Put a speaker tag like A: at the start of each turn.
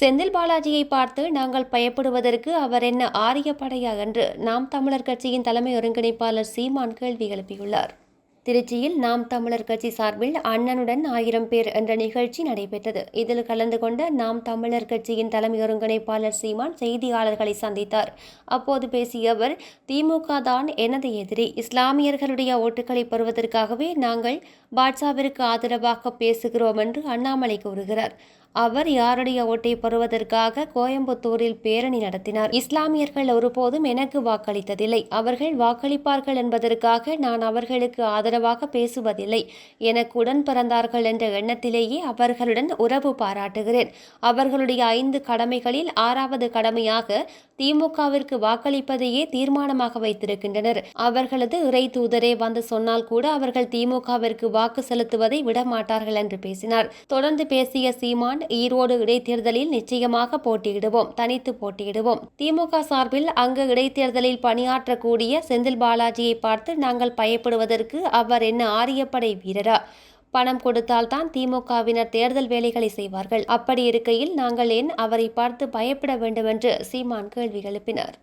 A: செந்தில் பாலாஜியை பார்த்து நாங்கள் பயப்படுவதற்கு அவர் என்ன ஆரிய படையா என்று நாம் தமிழர் கட்சியின் தலைமை ஒருங்கிணைப்பாளர் சீமான் கேள்வி எழுப்பியுள்ளார். திருச்சியில் நாம் தமிழர் கட்சி சார்பில் அண்ணனுடன் ஆயிரம் பேர் என்ற நிகழ்ச்சி நடைபெற்றது. இதில் கலந்து கொண்ட நாம் தமிழர் கட்சியின் தலைமை ஒருங்கிணைப்பாளர் சீமான் செய்தியாளர்களை சந்தித்தார். அப்போது பேசிய அவர் திமுக தான் எனது எதிரி. இஸ்லாமியர்களுடைய ஓட்டுகளை பெறுவதற்காகவே நாங்கள் பாட்ஷாவிற்கு ஆதரவாக பேசுகிறோம் என்று அண்ணாமலை கூறுகிறார். அவர் யாருடைய ஓட்டை பெறுவதற்காக கோயம்புத்தூரில் பேரணி நடத்தினார். இஸ்லாமியர்கள் ஒருபோதும் எனக்கு வாக்களித்ததில்லை. அவர்கள் வாக்களிப்பார்கள் என்பதற்காக நான் அவர்களுக்கு ஆதரவாக பேசுவதில்லை. எனக்கு உடன் பிறந்தார்கள் என்ற எண்ணத்திலேயே அவர்களுடன் உறவு பாராட்டுகிறேன். அவர்களுடைய ஐந்து கடமைகளில் ஆறாவது கடமையாக திமுகவிற்கு வாக்களிப்பதையே தீர்மானமாக வைத்திருக்கின்றனர். அவர்களது இறை தூதரே வந்து சொன்னால் கூட அவர்கள் திமுகவிற்கு வாக்கு செலுத்துவதை விடமாட்டார்கள் என்று பேசினார். தொடர்ந்து பேசிய சீமான் ஈரோடு இடைத்தேர்தலில் நிச்சயமாக போட்டியிடுவோம் தனித்து போட்டியிடுவோம். திமுக சார்பில் அங்கு இடைத்தேர்தலில் பணியாற்றக்கூடிய செந்தில் பாலாஜியை பார்த்து நாங்கள் பயப்படுவதற்கு அவர் என்ன ஆரியப்படை வீரரா? பணம் கொடுத்தால்தான் திமுகவினர் தேர்தல் வேலைகளை செய்வார்கள். அப்படி இருக்கையில் நாங்கள் ஏன் அவரை பார்த்து பயப்பட வேண்டும் என்று சீமான் கேள்வி எழுப்பினார்.